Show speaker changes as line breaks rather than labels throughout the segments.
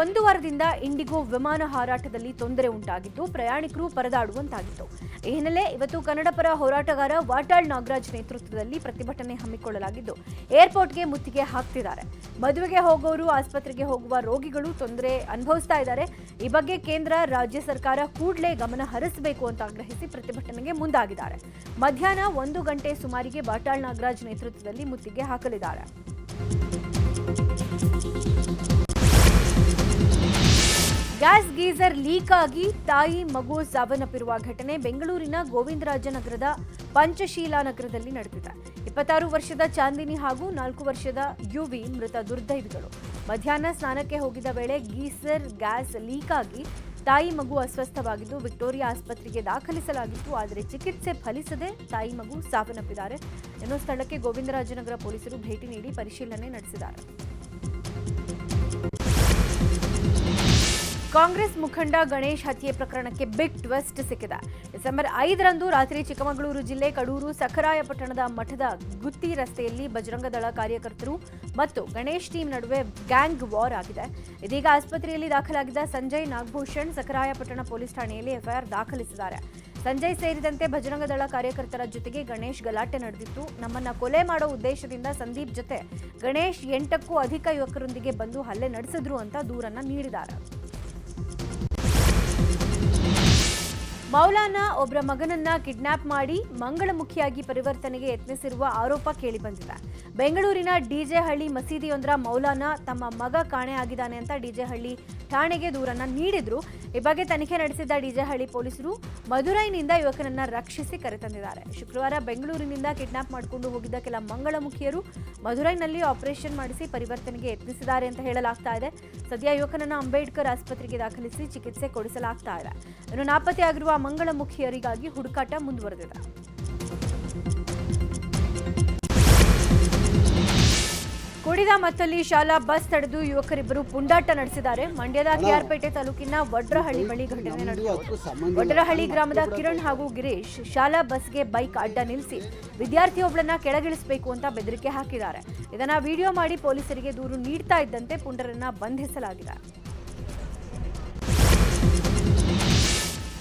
ಒಂದು ವಾರದಿಂದ ಇಂಡಿಗೋ ವಿಮಾನ ಹಾರಾಟದಲ್ಲಿ ತೊಂದರೆ ಉಂಟಾಗಿದ್ದು, ಪ್ರಯಾಣಿಕರು ಪರದಾಡುವಂತಾಗಿತ್ತು. ಈ ಹಿನ್ನೆಲೆ ಇವತ್ತು ಕನ್ನಡಪರ ಹೋರಾಟಗಾರ ವಾಟಾಳ್ ನಾಗರಾಜ್ ನೇತೃತ್ವದಲ್ಲಿ ಪ್ರತಿಭಟನೆ ಹಮ್ಮಿಕೊಳ್ಳಲಾಗಿದ್ದು, ಏರ್ಪೋರ್ಟ್ಗೆ ಮುತ್ತಿಗೆ ಹಾಕ್ತಿದ್ದಾರೆ. ಮದುವೆಗೆ ಹೋಗೋರು, ಆಸ್ಪತ್ರೆಗೆ ಹೋಗುವ ರೋಗಿಗಳು ತೊಂದರೆ ಅನುಭವಿಸ್ತಾ ಇದ್ದಾರೆ. ಈ ಬಗ್ಗೆ ಕೇಂದ್ರ, ರಾಜ್ಯ ಸರ್ಕಾರ ಕೂಡಲೇ ಗಮನ ಹರಿಸಬೇಕು ಅಂತ ಆಗ್ರಹಿಸಿ ಪ್ರತಿಭಟನೆಗೆ ಮುಂದಾಗಿದ್ದಾರೆ. ಮಧ್ಯಾಹ್ನ ಒಂದು ಗಂಟೆ ಸುಮಾರಿಗೆ ವಾಟಾಳ್ ನಾಗರಾಜ್ ನೇತೃತ್ವದಲ್ಲಿ ಮುತ್ತಿಗೆ ಹಾಕಲಿದ್ದಾರೆ. ಗ್ಯಾಸ್ ಗೀಸರ್ ಲೀಕ್ ಆಗಿ ತಾಯಿ ಮಗು ಸಾವನ್ನಪ್ಪಿರುವ ಘಟನೆ ಬೆಂಗಳೂರಿನ ಗೋವಿಂದರಾಜನಗರದ ಪಂಚಶೀಲಾ ನಗರದಲ್ಲಿ ನಡೆದಿದೆ. ಇಪ್ಪತ್ತಾರು ವರ್ಷದ ಚಾಂದಿನಿ ಹಾಗೂ ನಾಲ್ಕು ವರ್ಷದ ಯುವಿ ಮೃತ ದುರ್ದೈವಿಗಳು. ಮಧ್ಯಾಹ್ನ ಸ್ನಾನಕ್ಕೆ ಹೋಗಿದ್ದ ವೇಳೆ ಗೀಸರ್ ಗ್ಯಾಸ್ ಲೀಕ್ ಆಗಿ ತಾಯಿ ಮಗು ಅಸ್ವಸ್ಥವಾಗಿದ್ದು, ವಿಕ್ಟೋರಿಯಾ ಆಸ್ಪತ್ರೆಗೆ ದಾಖಲಿಸಲಾಗಿತ್ತು. ಆದರೆ ಚಿಕಿತ್ಸೆ ಫಲಿಸದೆ ತಾಯಿ ಮಗು ಸಾವನ್ನಪ್ಪಿದ್ದಾರೆ. ಎನ್ನುವ ಸ್ಥಳಕ್ಕೆ ಗೋವಿಂದರಾಜನಗರ ಪೊಲೀಸರು ಭೇಟಿ ನೀಡಿ ಪರಿಶೀಲನೆ ನಡೆಸಿದ್ದಾರೆ. ಕಾಂಗ್ರೆಸ್ ಮುಖಂಡ ಗಣೇಶ್ ಹತ್ಯೆ ಪ್ರಕರಣಕ್ಕೆ ಬಿಗ್ ಟ್ವಿಸ್ಟ್ ಸಿಕ್ಕಿದೆ. ಡಿಸೆಂಬರ್ ಐದರಂದು ರಾತ್ರಿ ಚಿಕ್ಕಮಗಳೂರು ಜಿಲ್ಲೆ ಕಡೂರು ಸಖರಾಯಪಟ್ಟಣದ ಮಠದ ಗುತ್ತಿ ರಸ್ತೆಯಲ್ಲಿ ಬಜರಂಗದಳ ಕಾರ್ಯಕರ್ತರು ಮತ್ತು ಗಣೇಶ್ ಟೀಮ್ ನಡುವೆ ಗ್ಯಾಂಗ್ ವಾರ್ ಆಗಿದೆ. ಇದೀಗ ಆಸ್ಪತ್ರೆಯಲ್ಲಿ ದಾಖಲಾಗಿದ್ದ ಸಂಜಯ್ ನಾಗಭೂಷಣ್ ಸಖರಾಯಪಟ್ಟಣ ಪೊಲೀಸ್ ಠಾಣೆಯಲ್ಲಿ ಎಫ್ಐಆರ್ ದಾಖಲಿಸಿದ್ದಾರೆ. ಸಂಜಯ್ ಸೇರಿದಂತೆ ಬಜರಂಗದಳ ಕಾರ್ಯಕರ್ತರ ಜೊತೆಗೆ ಗಣೇಶ್ ಗಲಾಟೆ ನಡೆದಿತ್ತು. ನಮ್ಮನ್ನ ಕೊಲೆ ಮಾಡೋ ಉದ್ದೇಶದಿಂದ ಸಂದೀಪ್ ಜೊತೆ ಗಣೇಶ್ ಎಂಟಕ್ಕೂ ಅಧಿಕ ಯುವಕರೊಂದಿಗೆ ಬಂದು ಹಲ್ಲೆ ನಡೆಸಿದ್ರು ಅಂತ ದೂರನ್ನ ನೀಡಿದ್ದಾರೆ. ಮೌಲಾನಾ ಒಬ್ಬರ ಮಗನನ್ನ ಕಿಡ್ನಾಪ್ ಮಾಡಿ ಮಂಗಳಮುಖಿಯಾಗಿ ಪರಿವರ್ತನೆಗೆ ಯತ್ನಿಸಿರುವ ಆರೋಪ ಕೇಳಿಬಂದಿದೆ. ಬೆಂಗಳೂರಿನ ಡಿಜೆ ಹಳ್ಳಿ ಮಸೀದಿಯೊಂದರ ಮೌಲಾನಾ ತಮ್ಮ ಮಗ ಕಾಣೆಯಾಗಿದ್ದಾನೆ ಅಂತ ಡಿಜೆ ಹಳ್ಳಿ ಠಾಣೆಗೆ ದೂರನ್ನ ನೀಡಿದ್ರು. ಈ ಬಗ್ಗೆ ತನಿಖೆ ನಡೆಸಿದ್ದ ಡಿಜೆ ಹಳ್ಳಿ ಪೊಲೀಸರು ಮಧುರೈನಿಂದ ಯುವಕನನ್ನ ರಕ್ಷಿಸಿ ಕರೆತಂದಿದ್ದಾರೆ ಶುಕ್ರವಾರ ಬೆಂಗಳೂರಿನಿಂದ ಕಿಡ್ನಾಪ್ ಮಾಡಿಕೊಂಡು ಹೋಗಿದ್ದ ಕೆಲ ಮಂಗಳಮುಖಿಯರು ಮಧುರೈನಲ್ಲಿ ಆಪರೇಷನ್ ಮಾಡಿಸಿ ಪರಿವರ್ತನೆಗೆ ಯತ್ನಿಸಿದ್ದಾರೆ ಅಂತ ಹೇಳಲಾಗ್ತಾ ಇದೆ. ಸದ್ಯ ಯುವಕನನ್ನ ಅಂಬೇಡ್ಕರ್ ಆಸ್ಪತ್ರೆಗೆ ದಾಖಲಿಸಿ ಚಿಕಿತ್ಸೆ ಕೊಡಿಸಲಾಗ್ತಾ ಇದೆ. ಇನ್ನು ನಾಪತ್ತೆಯಾಗಿರುವ ಮಂಗಳಮುಖಿಯರಿಗಾಗಿ ಹುಡುಕಾಟ ಮುಂದುವರೆದಿದೆ. ಕುಡಿದ ಮತ್ತಲ್ಲಿ ಶಾಲಾ ಬಸ್ ತಡೆದು ಯುವಕರಿಬ್ಬರು ಪುಂಡಾಟ ನಡೆಸಿದ್ದಾರೆ. ಮಂಡ್ಯದ ಕೆಆರ್ಪೇಟೆ ತಾಲೂಕಿನ ವಡ್ರಹಳ್ಳಿ ಬಳಿ ಘಟನೆ ನಡೆದಿದೆ. ವಡ್ರಹಳ್ಳಿ ಗ್ರಾಮದ ಕಿರಣ್ ಹಾಗೂ ಗಿರೀಶ್ ಶಾಲಾ ಬಸ್ಗೆ ಬೈಕ್ ಅಡ್ಡ ನಿಲ್ಲಿಸಿ ವಿದ್ಯಾರ್ಥಿಯೊಬ್ಬಳನ್ನ ಕೆಳಗಿಳಿಸಬೇಕು ಅಂತ ಬೆದರಿಕೆ ಹಾಕಿದ್ದಾರೆ. ಇದನ್ನ ವಿಡಿಯೋ ಮಾಡಿ ಪೊಲೀಸರಿಗೆ ದೂರು ನೀಡ್ತಾ ಇದ್ದಂತೆ ಪುಂಡರನ್ನ ಬಂಧಿಸಲಾಗಿದೆ.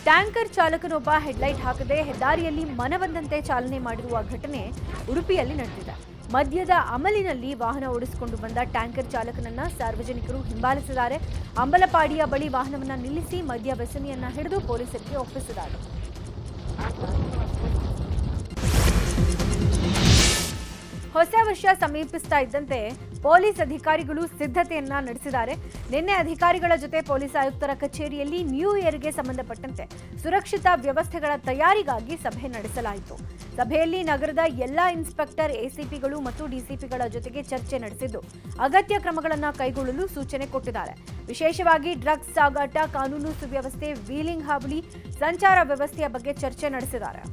ಟ್ಯಾಂಕರ್ ಚಾಲಕನೊಬ್ಬ ಹೆಡ್ಲೈಟ್ ಹಾಕದೆ ಹೆದ್ದಾರಿಯಲ್ಲಿ ಮನವಂದಂತೆ ಚಾಲನೆ ಮಾಡಿರುವ ಘಟನೆ ಉಡುಪಿಯಲ್ಲಿ ನಡೆದಿದೆ. ಮದ್ಯದ ಅಮಲಿನಲ್ಲಿ ವಾಹನ ಓಡಿಸಿಕೊಂಡು ಬಂದ ಟ್ಯಾಂಕರ್ ಚಾಲಕನನ್ನ ಸಾರ್ವಜನಿಕರು ಹಿಂಬಾಲಿಸಿದ್ದಾರೆ. ಅಂಬಲಪಾಡಿಯ ಬಳಿ ವಾಹನವನ್ನ ನಿಲ್ಲಿಸಿ ಮದ್ಯ ವ್ಯಸನಿಯನ್ನ ಹಿಡಿದು ಪೊಲೀಸರಿಗೆ ಒಪ್ಪಿಸಿದ್ದಾರೆ. ಹೊಸ ವರ್ಷ ಸಮೀಪಿಸ್ತಾ ಇದ್ದಂತೆ ಪೊಲೀಸ್ ಅಧಿಕಾರಿಗಳು ಸಿದ್ಧತೆಯನ್ನ ನಡೆಸಿದ್ದಾರೆ. ನಿನ್ನೆ ಅಧಿಕಾರಿಗಳ ಜೊತೆ ಪೊಲೀಸ್ ಆಯುಕ್ತರ ಕಚೇರಿಯಲ್ಲಿ ನ್ಯೂ ಇಯರ್ಗೆ ಸಂಬಂಧಪಟ್ಟಂತೆ ಸುರಕ್ಷಿತ ವ್ಯವಸ್ಥೆಗಳ ತಯಾರಿಗಾಗಿ ಸಭೆ ನಡೆಸಲಾಯಿತು. ಸಭೆಯಲ್ಲಿ ನಗರದ ಎಲ್ಲಾ ಇನ್ಸ್ಪೆಕ್ಟರ್, ಎಸಿಪಿಗಳು ಮತ್ತು ಡಿಸಿಪಿಗಳ ಜೊತೆಗೆ ಚರ್ಚೆ ನಡೆಸಿದ್ದು, ಅಗತ್ಯ ಕ್ರಮಗಳನ್ನು ಕೈಗೊಳ್ಳಲು ಸೂಚನೆ ಕೊಟ್ಟಿದ್ದಾರೆ. ವಿಶೇಷವಾಗಿ ಡ್ರಗ್ಸ್ ಸಾಗಾಟ, ಕಾನೂನು ಸುವ್ಯವಸ್ಥೆ, ವೀಲಿಂಗ್ ಹಾವಳಿ, ಸಂಚಾರ ವ್ಯವಸ್ಥೆಯ ಬಗ್ಗೆ ಚರ್ಚೆ ನಡೆಸಿದ್ದಾರೆ.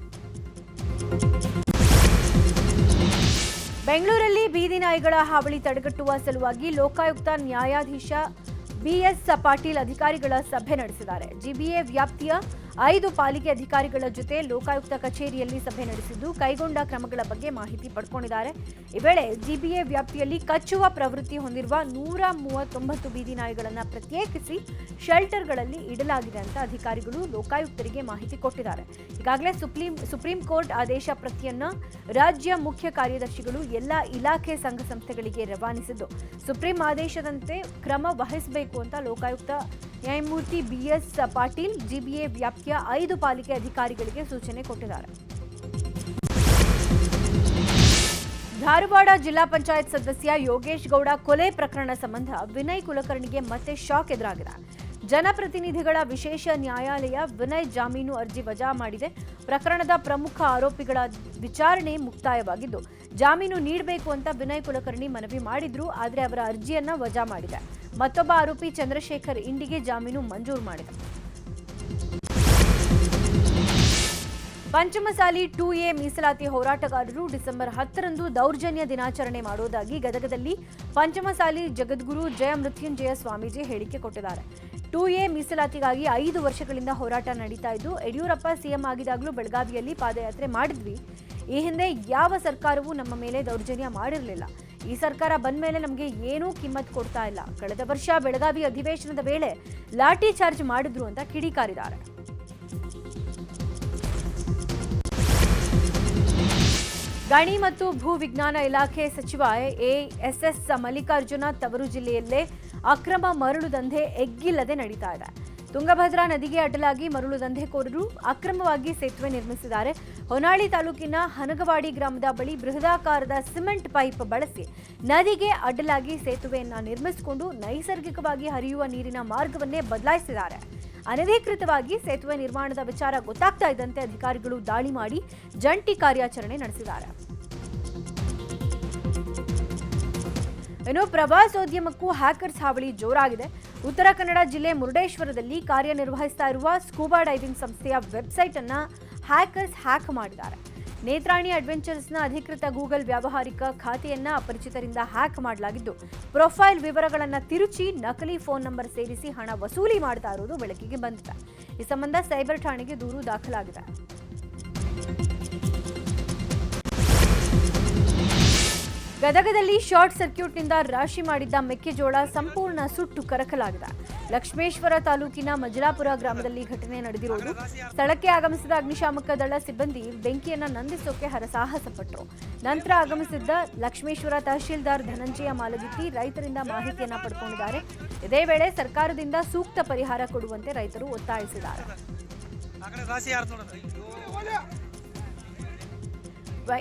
ಬೆಂಗಳೂರಲ್ಲಿ ಬೀದಿ ನಾಯಿಗಳ ಹಾವಳಿ ತಡೆಗಟ್ಟುವ ಸಲುವಾಗಿ ಲೋಕಾಯುಕ್ತ ನ್ಯಾಯಾಧೀಶ ಬಿಎಸ್ ಪಾಟೀಲ್ ಅಧಿಕಾರಿಗಳ ಸಭೆ ನಡೆಸಿದ್ದಾರೆ. ಜಿಬಿಎ ವ್ಯಾಪ್ತಿಯ ಐದು ಪಾಲಿಕೆ ಅಧಿಕಾರಿಗಳ ಜೊತೆ ಲೋಕಾಯುಕ್ತ ಕಚೇರಿಯಲ್ಲಿ ಸಭೆ ನಡೆಸಿದ್ದು, ಕೈಗೊಂಡ ಕ್ರಮಗಳ ಬಗ್ಗೆ ಮಾಹಿತಿ ಪಡ್ಕೊಂಡಿದ್ದಾರೆ. ಈ ವೇಳೆ ಜಿಬಿಎ ವ್ಯಾಪ್ತಿಯಲ್ಲಿ ಕಚ್ಚುವ ಪ್ರವೃತ್ತಿ ಹೊಂದಿರುವ ನೂರ ಮೂವತ್ತೊಂಬತ್ತು ಬೀದಿ ನಾಯಿಗಳನ್ನು ಪ್ರತ್ಯೇಕಿಸಿ ಶೆಲ್ಟರ್ಗಳಲ್ಲಿ ಇಡಲಾಗಿದೆ ಅಂತ ಅಧಿಕಾರಿಗಳು ಲೋಕಾಯುಕ್ತರಿಗೆ ಮಾಹಿತಿ ಕೊಟ್ಟಿದ್ದಾರೆ. ಈಗಾಗಲೇ ಸುಪ್ರೀಂ ಸುಪ್ರೀಂ ಕೋರ್ಟ್ ಆದೇಶ ಪ್ರತಿಯನ್ನ ರಾಜ್ಯ ಮುಖ್ಯ ಕಾರ್ಯದರ್ಶಿಗಳು ಎಲ್ಲ ಇಲಾಖೆ ಸಂಘ ಸಂಸ್ಥೆಗಳಿಗೆ ರವಾನಿಸಿದ್ದು. ಸುಪ್ರೀಂ ಆದೇಶದಂತೆ ಕ್ರಮ ವಹಿಸಬೇಕು ಅಂತ ಲೋಕಾಯುಕ್ತ ನ್ಯಾಯಮೂರ್ತಿ ಬಿಎಸ್ ಪಾಟೀಲ್, ಜಿಬಿಎ ವ್ಯಾಪ್ತಿಯ ಐದು ಪಾಲಿಕೆ ಅಧಿಕಾರಿಗಳಿಗೆ ಸೂಚನೆ ಕೊಟ್ಟಿದ್ದಾರೆ. ಧಾರವಾಡ ಜಿಲ್ಲಾ ಪಂಚಾಯತ್ ಸದಸ್ಯ ಯೋಗೇಶ್ ಗೌಡ ಕೊಲೆ ಪ್ರಕರಣ ಸಂಬಂಧ ವಿನಯ್ ಕುಲಕರ್ಣಿಗೆ ಮತ್ತೆ ಶಾಕ್ ಎದುರಾಗಿದೆ. ಜನಪ್ರತಿನಿಧಿಗಳ ವಿಶೇಷ ನ್ಯಾಯಾಲಯ ವಿನಯ್ ಜಾಮೀನು ಅರ್ಜಿ ವಜಾ ಮಾಡಿದೆ. ಪ್ರಕರಣದ ಪ್ರಮುಖ ಆರೋಪಿಗಳ ವಿಚಾರಣೆ ಮುಕ್ತಾಯವಾಗಿದ್ದು, ಜಾಮೀನು ನೀಡಬೇಕು ಅಂತ ವಿನಯ್ ಕುಲಕರ್ಣಿ ಮನವಿ ಮಾಡಿದ್ರು, ಆದರೆ ಅವರ ಅರ್ಜಿಯನ್ನ ವಜಾ ಮಾಡಿದೆ. ಮತ್ತೊಬ್ಬ ಆರೋಪಿ ಚಂದ್ರಶೇಖರ್ ಇಂಡಿಗೆ ಜಾಮೀನು ಮಂಜೂರು ಮಾಡಿದೆ. ಪಂಚಮಸಾಲಿ ಟು ಎ ಮೀಸಲಾತಿ ಹೋರಾಟಗಾರರು ಡಿಸೆಂಬರ್ ಹತ್ತರಂದು ದೌರ್ಜನ್ಯ ದಿನಾಚರಣೆ ಮಾಡುವುದಾಗಿ ಗದಗದಲ್ಲಿ ಪಂಚಮಸಾಲಿ ಜಗದ್ಗುರು ಜಯ ಮೃತ್ಯುಂಜಯ ಸ್ವಾಮೀಜಿ ಹೇಳಿಕೆ ಕೊಟ್ಟಿದ್ದಾರೆ. ಟು ಎ ಮೀಸಲಾತಿಗಾಗಿ ಐದು ವರ್ಷಗಳಿಂದ ಹೋರಾಟ ನಡೀತಾ ಇದ್ದು, ಯಡಿಯೂರಪ್ಪ ಸಿಎಂ ಆಗಿದಾಗಲೂ ಬೆಳಗಾವಿಯಲ್ಲಿ ಪಾದಯಾತ್ರೆ ಮಾಡಿದ್ವಿ. ಈ ಹಿಂದೆ ಯಾವ ಸರ್ಕಾರವೂ ನಮ್ಮ ಮೇಲೆ ದೌರ್ಜನ್ಯ ಮಾಡಿರಲಿಲ್ಲ. ಈ ಸರ್ಕಾರ ಬಂದ ಮೇಲೆ ನಮಗೆ ಏನೂ ಕಿಮ್ಮತ್ ಕೊಡ್ತಾ ಇಲ್ಲ. ಕಳೆದ ವರ್ಷ ಬೆಳಗಾವಿ ಅಧಿವೇಶನದ ವೇಳೆ ಲಾಠಿ ಚಾರ್ಜ್ ಮಾಡಿದ್ರು ಅಂತ ಕಿಡಿಕಾರಿದ್ದಾರೆ. ಗಣಿ ಮತ್ತು ಭೂ ವಿಜ್ಞಾನ ಇಲಾಖೆ ಸಚಿವ ಎಎಸ್ಎಸ್ ಮಲ್ಲಿಕಾರ್ಜುನ ತವರು ಜಿಲ್ಲೆಯಲ್ಲೇ ಅಕ್ರಮ ಮರಳು ದಂಧೆ ಎಗ್ಗಿಲ್ಲದೆ ನಡೀತಾ ಇದೆ. ತುಂಗಭದ್ರಾ ನದಿಗೆ ಅಡ್ಡಲಾಗಿ ಮರಳು ದಂಧೆಕೋರರು ಅಕ್ರಮವಾಗಿ ಸೇತುವೆ ನಿರ್ಮಿಸಿದ್ದಾರೆ. ಹೊನ್ನಾಳಿ ತಾಲೂಕಿನ ಹನಗವಾಡಿ ಗ್ರಾಮದ ಬಳಿ ಬೃಹದಾಕಾರದ ಸಿಮೆಂಟ್ ಪೈಪ್ ಬಳಸಿ ನದಿಗೆ ಅಡ್ಡಲಾಗಿ ಸೇತುವೆಯನ್ನ ನಿರ್ಮಿಸಿಕೊಂಡು ನೈಸರ್ಗಿಕವಾಗಿ ಹರಿಯುವ ನೀರಿನ ಮಾರ್ಗವನ್ನೇ ಬದಲಾಯಿಸಿದ್ದಾರೆ. ಅನಧಿಕೃತವಾಗಿ ಸೇತುವೆ ನಿರ್ಮಾಣದ ವಿಚಾರ ಗೊತ್ತಾಗ್ತಾ ಇದ್ದಂತೆ ಅಧಿಕಾರಿಗಳು ದಾಳಿ ಮಾಡಿ ಜಂಟಿ ಕಾರ್ಯಾಚರಣೆ ನಡೆಸಿದ್ದಾರೆ. ಇನ್ನು ಪ್ರವಾಸೋದ್ಯಮಕ್ಕೂ ಹ್ಯಾಕರ್ಸ್ ಹಾವಳಿ ಜೋರಾಗಿದೆ. ಉತ್ತರ ಕನ್ನಡ ಜಿಲ್ಲೆ ಮುರುಡೇಶ್ವರದಲ್ಲಿ ಕಾರ್ಯನಿರ್ವಹಿಸ್ತಾ ಇರುವ ಸ್ಕೂಬಾ ಡೈವಿಂಗ್ ಸಂಸ್ಥೆಯ ವೆಬ್ಸೈಟ್ ಅನ್ನ ಹ್ಯಾಕರ್ಸ್ ಹ್ಯಾಕ್ ಮಾಡಿದ್ದಾರೆ. ನೇತ್ರಾಣಿ ಅಡ್ವೆಂಚರ್ಸ್ನ ಅಧಿಕೃತ ಗೂಗಲ್ ವ್ಯಾವಹಾರಿಕ ಖಾತೆಯನ್ನ ಅಪರಿಚಿತರಿಂದ ಹ್ಯಾಕ್ ಮಾಡಲಾಗಿದ್ದು, ಪ್ರೊಫೈಲ್ ವಿವರಗಳನ್ನು ತಿರುಚಿ ನಕಲಿ ಫೋನ್ ನಂಬರ್ ಸೇರಿಸಿ ಹಣ ವಸೂಲಿ ಮಾಡ್ತಾ ಇರುವುದು ಬೆಳಕಿಗೆ ಬಂದಿದೆ. ಈ ಸಂಬಂಧ ಸೈಬರ್ ಠಾಣೆಗೆ ದೂರು ದಾಖಲಾಗಿದೆ. ಗದಗದಲ್ಲಿ ಶಾರ್ಟ್ ಸರ್ಕ್ಯೂಟ್ನಿಂದ ರಾಶಿ ಮಾಡಿದ್ದ ಮೆಕ್ಕೆಜೋಳ ಸಂಪೂರ್ಣ ಸುಟ್ಟು ಕರಕಲಾಗಿದೆ. ಲಕ್ಷ್ಮೇಶ್ವರ ತಾಲೂಕಿನ ಮಜಲಾಪುರ ಗ್ರಾಮದಲ್ಲಿ ಘಟನೆ ನಡೆದಿರುವುದು. ಸ್ಥಳಕ್ಕೆ ಆಗಮಿಸಿದ ಅಗ್ನಿಶಾಮಕ ದಳ ಸಿಬ್ಬಂದಿ ಬೆಂಕಿಯನ್ನು ನಂದಿಸೋಕೆ ಹರಸಾಹಸ ಪಟ್ಟರು ನಂತರ ಆಗಮಿಸಿದ್ದ ಲಕ್ಷ್ಮೇಶ್ವರ ತಹಶೀಲ್ದಾರ್ ಧನಂಜಯ ಮಾಲಗಿತ್ತಿ ರೈತರಿಂದ ಮಾಹಿತಿಯನ್ನು ಪಡ್ಕೊಂಡಿದ್ದಾರೆ. ಇದೇ ವೇಳೆ ಸರ್ಕಾರದಿಂದ ಸೂಕ್ತ ಪರಿಹಾರ ಕೊಡುವಂತೆ ರೈತರು ಒತ್ತಾಯಿಸಿದ್ದಾರೆ.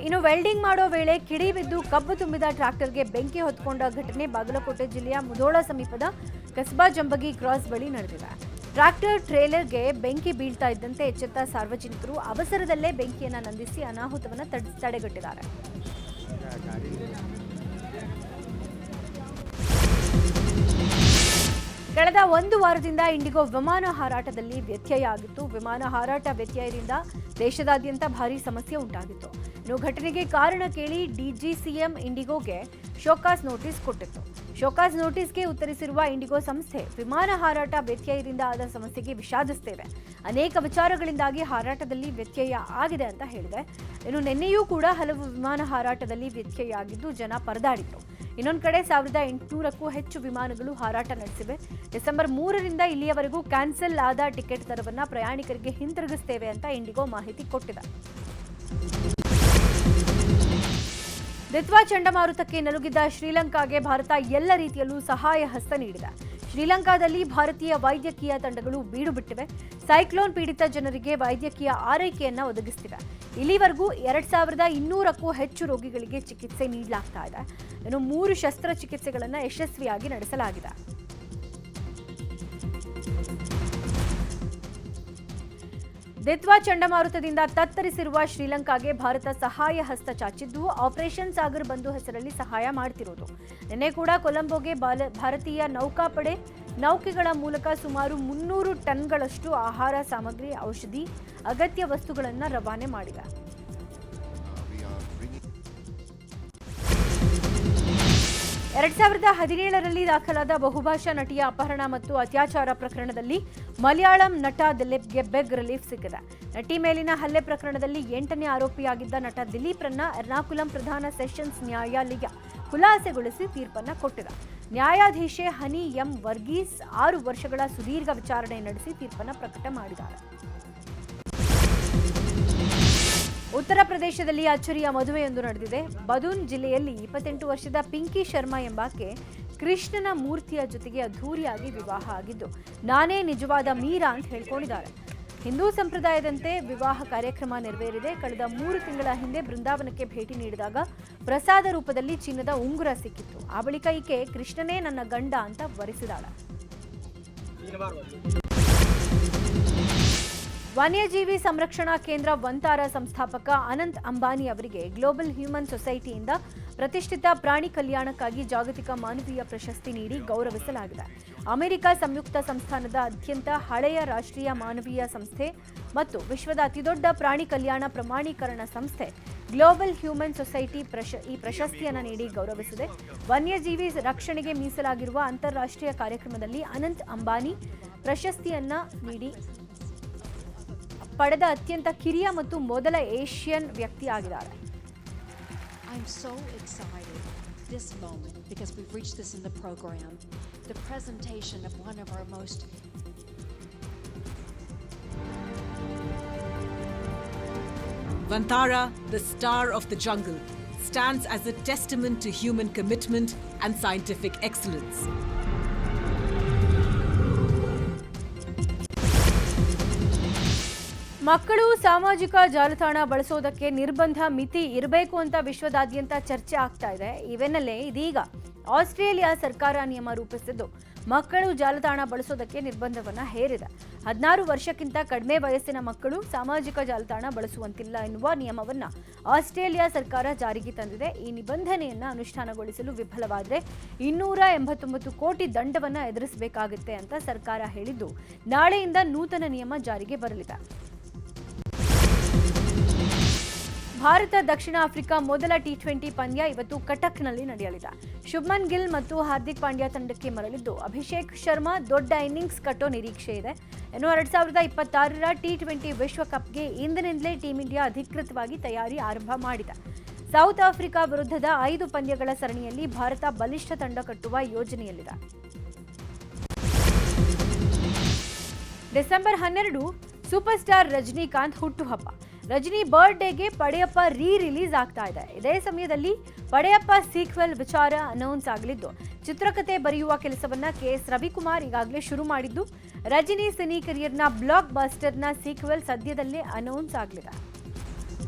ಇನ್ನು ವೆಲ್ಡಿಂಗ್ ಮಾಡೋ ವೇಳೆ ಕಿಡಿ ಬಿದ್ದು ಕಬ್ಬು ತುಂಬಿದ ಟ್ರ್ಯಾಕ್ಟರ್ಗೆ ಬೆಂಕಿ ಹೊತ್ಕೊಂಡ ಘಟನೆ ಬಾಗಲಕೋಟೆ ಜಿಲ್ಲೆಯ ಮುಧೋಳ ಸಮೀಪದ ಕಸ್ಬಾ ಜಂಬಗಿ ಕ್ರಾಸ್ ಬಳಿ ನಡೆದಿದೆ. ಟ್ರ್ಯಾಕ್ಟರ್ ಟ್ರೇಲರ್ಗೆ ಬೆಂಕಿ ಬೀಳ್ತಾ ಇದ್ದಂತೆ ಎಚ್ಚೆತ್ತ ಸಾರ್ವಜನಿಕರು ಅವಸರದಲ್ಲೇ ಬೆಂಕಿಯನ್ನು ನಂದಿಸಿ ಅನಾಹುತವನ್ನು ತಡೆ- ತಡೆಗಟ್ಟಿದ್ದಾರೆ ಕಳೆದ ಒಂದು ವಾರದಿಂದ ಇಂಡಿಗೋ ವಿಮಾನ ಹಾರಾಟದಲ್ಲಿ ವ್ಯತ್ಯಯ ಆಗಿತ್ತು ವಿಮಾನ ಹಾರಾಟ ವ್ಯತ್ಯಯದಿಂದ ದೇಶದಾದ್ಯಂತ ಭಾರಿ ಸಮಸ್ಯೆ ಉಂಟಾಗಿತ್ತು. ಇನ್ನು ಘಟನೆಗೆ ಕಾರಣ ಕೇಳಿ ಡಿಜಿಸಿಎಂ ಇಂಡಿಗೋಗೆ ಶೋಕಾಸ್ ನೋಟಿಸ್ ಕೊಟ್ಟಿತ್ತು. ಶೋಕಾಸ್ ನೋಟಿಸ್ಗೆ ಉತ್ತರಿಸಿರುವ ಇಂಡಿಗೋ ಸಂಸ್ಥೆ, ವಿಮಾನ ಹಾರಾಟ ವ್ಯತ್ಯಯದಿಂದ ಆದ ಸಮಸ್ಯೆಗೆ ವಿಷಾದಿಸ್ತೇವೆ. ಅನೇಕ ವಿಚಾರಗಳಿಂದಾಗಿ ಹಾರಾಟದಲ್ಲಿ ವ್ಯತ್ಯಯ ಆಗಿದೆ ಅಂತ ಹೇಳಿದೆ. ಇನ್ನು ನಿನ್ನೆಯೂ ಕೂಡ ಹಲವು ವಿಮಾನ ಹಾರಾಟದಲ್ಲಿ ವ್ಯತ್ಯಯ ಆಗಿದ್ದು ಜನ ಪರದಾಡಿದ್ರು. ಇನ್ನೊಂದು ಕಡೆ ಸಾವಿರದ ಎಂಟುನೂರಕ್ಕೂ ಹೆಚ್ಚು ವಿಮಾನಗಳು ಹಾರಾಟ ನಡೆಸಿವೆ. ಡಿಸೆಂಬರ್ ಮೂರರಿಂದ ಇಲ್ಲಿಯವರೆಗೂ ಕ್ಯಾನ್ಸಲ್ ಆದ ಟಿಕೆಟ್ ದರವನ್ನು ಪ್ರಯಾಣಿಕರಿಗೆ ಹಿಂತಿರುಗಿಸ್ತೇವೆ ಅಂತ ಇಂಡಿಗೋ ಮಾಹಿತಿ ಕೊಟ್ಟಿದೆ. ದಿತ್ವಾ ಚಂಡಮಾರುತಕ್ಕೆ ನಲುಗಿದ್ದ ಶ್ರೀಲಂಕಾಗೆ ಭಾರತ ಎಲ್ಲ ರೀತಿಯಲ್ಲೂ ಸಹಾಯ ಹಸ್ತ ನೀಡಿದೆ. ಶ್ರೀಲಂಕಾದಲ್ಲಿ ಭಾರತೀಯ ವೈದ್ಯಕೀಯ ತಂಡಗಳು ಬೀಡು ಬಿಟ್ಟಿವೆ ಸೈಕ್ಲೋನ್ ಪೀಡಿತ ಜನರಿಗೆ ವೈದ್ಯಕೀಯ ಆರೈಕೆಯನ್ನ ಒದಗಿಸ್ತಿವೆ. ಇಲ್ಲಿವರೆಗೂ ಎರಡ್ ಸಾವಿರದ ಇನ್ನೂರಕ್ಕೂ ಹೆಚ್ಚು ರೋಗಿಗಳಿಗೆ ಚಿಕಿತ್ಸೆ ನೀಡಲಾಗ್ತಾ ಇದೆ. ಇನ್ನು ಮೂರು ಶಸ್ತ್ರಚಿಕಿತ್ಸೆಗಳನ್ನು ಯಶಸ್ವಿಯಾಗಿ ನಡೆಸಲಾಗಿದೆ. ದಿತ್ವಾ ಚಂಡಮಾರುತದಿಂದ ತತ್ತರಿಸಿರುವ ಶ್ರೀಲಂಕಾಗೆ ಭಾರತ ಸಹಾಯ ಹಸ್ತ ಚಾಚಿದ್ದು ಆಪರೇಷನ್ ಸಾಗರ್ ಬಂಧು ಹೆಸರಲ್ಲಿ ಸಹಾಯ ಮಾಡ್ತಿರೋದು. ನಿನ್ನೆ ಕೂಡ ಕೊಲಂಬೋಗೆ ಭಾರತೀಯ ನೌಕಾಪಡೆ ನೌಕೆಗಳ ಮೂಲಕ ಸುಮಾರು ಮುನ್ನೂರು ಟನ್ಗಳಷ್ಟು ಆಹಾರ ಸಾಮಗ್ರಿ, ಔಷಧಿ, ಅಗತ್ಯ ವಸ್ತುಗಳನ್ನು ರವಾನೆ ಮಾಡಿದೆ. ಎರಡ್ ಸಾವಿರದ ಹದಿನೇಳರಲ್ಲಿ ದಾಖಲಾದ ಬಹುಭಾಷಾ ನಟಿಯ ಅಪಹರಣ ಮತ್ತು ಅತ್ಯಾಚಾರ ಪ್ರಕರಣದಲ್ಲಿ ಮಲಯಾಳಂ ನಟ ದಿಲೀಪ್ ಬೆಗ್ ರಿಲೀಫ್ ಸಿಕ್ಕಿದೆ. ನಟಿ ಮೇಲಿನ ಹಲ್ಲೆ ಪ್ರಕರಣದಲ್ಲಿ ಎಂಟನೇ ಆರೋಪಿಯಾಗಿದ್ದ ನಟ ದಿಲೀಪ್ರನ್ನ ಎರ್ನಾಕುಲಂ ಪ್ರಧಾನ ಸೆಷನ್ಸ್ ನ್ಯಾಯಾಲಯ ಖುಲಾಸೆಗೊಳಿಸಿ ತೀರ್ಪನ್ನು ಕೊಟ್ಟಿದೆ. ನ್ಯಾಯಾಧೀಶೆ ಹನಿ ಎಂ ವರ್ಗೀಸ್ ಆರು ವರ್ಷಗಳ ಸುದೀರ್ಘ ವಿಚಾರಣೆ ನಡೆಸಿ ತೀರ್ಪನ್ನು ಪ್ರಕಟ ಮಾಡಿದ್ದಾರೆ. ಉತ್ತರ ಪ್ರದೇಶದಲ್ಲಿ ಅಚ್ಚರಿಯ ಮದುವೆಯೊಂದು ನಡೆದಿದೆ. ಬದೂನ್ ಜಿಲ್ಲೆಯಲ್ಲಿ ಇಪ್ಪತ್ತೆಂಟು ವರ್ಷದ ಪಿಂಕಿ ಶರ್ಮಾ ಎಂಬಾಕೆ ಕೃಷ್ಣನ ಮೂರ್ತಿಯ ಜೊತೆಗೆ ಅದ್ಧೂರಿಯಾಗಿ ವಿವಾಹ ಆಗಿದ್ದು, ನಾನೇ ನಿಜವಾದ ಮೀರಾ ಅಂತ ಹೇಳ್ಕೊಂಡಿದ್ದಾರೆ. ಹಿಂದೂ ಸಂಪ್ರದಾಯದಂತೆ ವಿವಾಹ ಕಾರ್ಯಕ್ರಮ ನೆರವೇರಿದೆ. ಕಳೆದ ಮೂರು ತಿಂಗಳ ಹಿಂದೆ ಬೃಂದಾವನಕ್ಕೆ ಭೇಟಿ ನೀಡಿದಾಗ ಪ್ರಸಾದ ರೂಪದಲ್ಲಿ ಚಿನ್ನದ ಉಂಗುರ ಸಿಕ್ಕಿತ್ತು. ಆ ಬಳಿಕ ಈಕೆ, ಕೃಷ್ಣನೇ ನನ್ನ ಗಂಡ ಅಂತ ವರಿಸಿದಾಳೆ. ವನ್ಯಜೀವಿ ಸಂರಕ್ಷಣಾ ಕೇಂದ್ರ, ವಂತಾರ ಸಂಸ್ಥಾಪಕ ಅನಂತ್ ಅಂಬಾನಿ ಅವರಿಗೆ ಗ್ಲೋಬಲ್ ಹ್ಯೂಮನ್ ಸೊಸೈಟಿಯಿಂದ ಪ್ರತಿಷ್ಠಿತ ಪ್ರಾಣಿ ಕಲ್ಯಾಣಕ್ಕಾಗಿ ಜಾಗತಿಕ ಮಾನವೀಯ ಪ್ರಶಸ್ತಿ ನೀಡಿ ಗೌರವಿಸಲಾಗಿದೆ. ಅಮೆರಿಕ ಸಂಯುಕ್ತ ಸಂಸ್ಥಾನದ ಅತ್ಯಂತ ಹಳೆಯ ರಾಷ್ಟ್ರೀಯ ಮಾನವೀಯ ಸಂಸ್ಥೆ ಮತ್ತು ವಿಶ್ವದ ಅತಿದೊಡ್ಡ ಪ್ರಾಣಿ ಕಲ್ಯಾಣ ಪ್ರಮಾಣೀಕರಣ ಸಂಸ್ಥೆ ಗ್ಲೋಬಲ್ ಹ್ಯೂಮನ್ ಸೊಸೈಟಿ ಪ್ರಶ, ಈ ಪ್ರಶಸ್ತಿಯನ್ನು ನೀಡಿ ಗೌರವಿಸಿದೆ. ವನ್ಯಜೀವಿ ರಕ್ಷಣೆಗೆ ಮೀಸಲಾಗಿರುವ ಅಂತಾರಾಷ್ಟ್ರೀಯ ಕಾರ್ಯಕ್ರಮದಲ್ಲಿ ಅನಂತ್ ಅಂಬಾನಿ ಪ್ರಶಸ್ತಿಯನ್ನ ನೀಡಿ ಪಡೆದ ಅತ್ಯಂತ ಕಿರಿಯ ಮತ್ತು ಮೊದಲ ಏಷ್ಯನ್ ವ್ಯಕ್ತಿ ಆಗಿದ್ದಾರೆ
I'm so excited this moment, because we've reached this in the program, the presentation of one of our most
Vantara, the star of the jungle, stands as a testament to human commitment and scientific excellence.
ಮಕ್ಕಳು ಸಾಮಾಜಿಕ ಜಾಲತಾಣ ಬಳಸೋದಕ್ಕೆ ನಿರ್ಬಂಧ ಮಿತಿ ಇರಬೇಕು ಅಂತ ವಿಶ್ವದಾದ್ಯಂತ ಚರ್ಚೆ ಆಗ್ತಾ ಇದೆ. ಇವೆನ್ನಲ್ಲೇ ಇದೀಗ ಆಸ್ಟ್ರೇಲಿಯಾ ಸರ್ಕಾರ ನಿಯಮ ರೂಪಿಸಿದ್ದು. ಮಕ್ಕಳು ಜಾಲತಾಣ ಬಳಸೋದಕ್ಕೆ ನಿರ್ಬಂಧವನ್ನ ಹೇರಿದೆ. ಹದಿನಾರು ವರ್ಷಕ್ಕಿಂತ ಕಡಿಮೆ ವಯಸ್ಸಿನ ಮಕ್ಕಳು ಸಾಮಾಜಿಕ ಜಾಲತಾಣ ಬಳಸುವಂತಿಲ್ಲ ಎನ್ನುವ ನಿಯಮವನ್ನ ಆಸ್ಟ್ರೇಲಿಯಾ ಸರ್ಕಾರ ಜಾರಿಗೆ ತಂದಿದೆ. ಈ ನಿಬಂಧನೆಯನ್ನ ಅನುಷ್ಠಾನಗೊಳಿಸಲು ವಿಫಲವಾದರೆ ಇನ್ನೂರ ಎಂಬತ್ತೊಂಬತ್ತು ಕೋಟಿ ದಂಡವನ್ನ ಎದುರಿಸಬೇಕಾಗುತ್ತೆ ಅಂತ ಸರ್ಕಾರ ಹೇಳಿದ್ದು. ನಾಳೆಯಿಂದ ನೂತನ ನಿಯಮ ಜಾರಿಗೆ ಬರಲಿದೆ. ಭಾರತ, ದಕ್ಷಿಣ ಆಫ್ರಿಕಾ ಮೊದಲ ಟಿ ಟ್ವೆಂಟಿ ಪಂದ್ಯ ಇವತ್ತು ಕಟಕ್ನಲ್ಲಿ ನಡೆಯಲಿದೆ. ಶುಭ್ಮನ್ ಗಿಲ್ ಮತ್ತು ಹಾರ್ದಿಕ್ ಪಾಂಡ್ಯ ತಂಡಕ್ಕೆ ಮರಳಿದ್ದು, ಅಭಿಷೇಕ್ ಶರ್ಮಾ ದೊಡ್ಡ ಇನ್ನಿಂಗ್ಸ್ ಕಟ್ಟೋ ನಿರೀಕ್ಷೆ ಇದೆ. ಇನ್ನು ಎರಡ್ ಸಾವಿರದ ಇಪ್ಪತ್ತಾರರ ಟಿ ಟ್ವೆಂಟಿ ವಿಶ್ವಕಪ್ಗೆ ಇಂದಿನಿಂದಲೇ ಟೀಂ ಇಂಡಿಯಾ ಅಧಿಕೃತವಾಗಿ ತಯಾರಿ ಆರಂಭ ಮಾಡಿದೆ. ಸೌತ್ ಆಫ್ರಿಕಾ ವಿರುದ್ಧದ ಐದು ಪಂದ್ಯಗಳ ಸರಣಿಯಲ್ಲಿ ಭಾರತ ಬಲಿಷ್ಠ ತಂಡ ಕಟ್ಟುವ ಯೋಜನೆಯಲ್ಲಿದೆ. ಡಿಸೆಂಬರ್ ಹನ್ನೆರಡು, ಸೂಪರ್ ಸ್ಟಾರ್ ರಜನಿಕಾಂತ್ ಹುಟ್ಟುಹಬ್ಬ. ರಜನಿ ಬರ್ಡೇಗೆ ಪಡೆಯಪ್ಪ ರೀ ರಿಲೀಸ್ ಆಗ್ತಾ ಇದೆ. ಇದೇ ಸಮಯದಲ್ಲಿ ಪಡೆಯಪ್ಪ ಸೀಕ್ವೆಲ್ ವಿಚಾರ ಅನೌನ್ಸ್ ಆಗಲಿದ್ದು. ಚಿತ್ರಕಥೆ ಬರೆಯುವ ಕೆಲಸವನ್ನ ಕೆ ಎಸ್ ರವಿಕುಮಾರ್ ಈಗಾಗಲೇ ಶುರು ಮಾಡಿದ್ದು. ರಜನಿ ಸಿನಿ ಕರಿಯರ್ನ ಬ್ಲಾಕ್ ಬಸ್ಟರ್ನ ಸೀಕ್ವೆಲ್ ಸದ್ಯದಲ್ಲೇ ಅನೌನ್ಸ್ ಆಗಲಿದೆ.